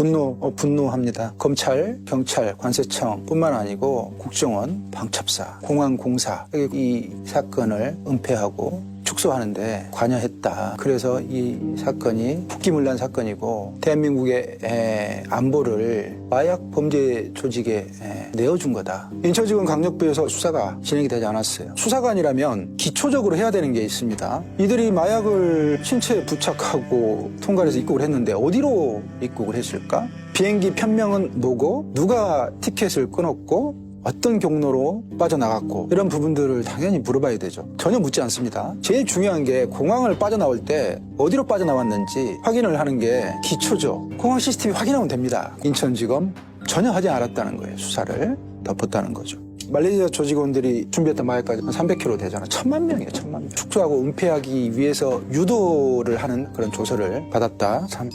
분노, 어, 분노합니다. 검찰, 경찰, 관세청 뿐만 아니고 국정원, 방첩사, 공안공사 이 사건을 은폐하고 축소하는데 관여했다. 그래서 이 사건이 국기문란 사건이고 대한민국의 에, 안보를 마약 범죄 조직에 에, 내어준 거다. 인천지검 강력부에서 수사가 진행이 되지 않았어요. 수사관이라면 기초적으로 해야 되는 게 있습니다. 이들이 마약을 신체에 부착하고 통관해서 입국을 했는데 어디로 입국을 했을까? 비행기 편명은 뭐고 누가 티켓을 끊었고 어떤 경로로 빠져나갔고 이런 부분들을 당연히 물어봐야 되죠. 전혀 묻지 않습니다. 제일 중요한 게 공항을 빠져나올 때 어디로 빠져나왔는지 확인을 하는 게 기초죠. 공항 CCTV 확인하면 됩니다. 인천지검 전혀 하지 않았다는 거예요. 수사를 덮었다는 거죠. 말레이시아 조직원들이 준비했던 마약까지 한 300kg 되잖아. 천만 명이에요, 천만 명. 축소하고 은폐하기 위해서 유도를 하는 그런 조서를 받았다. 참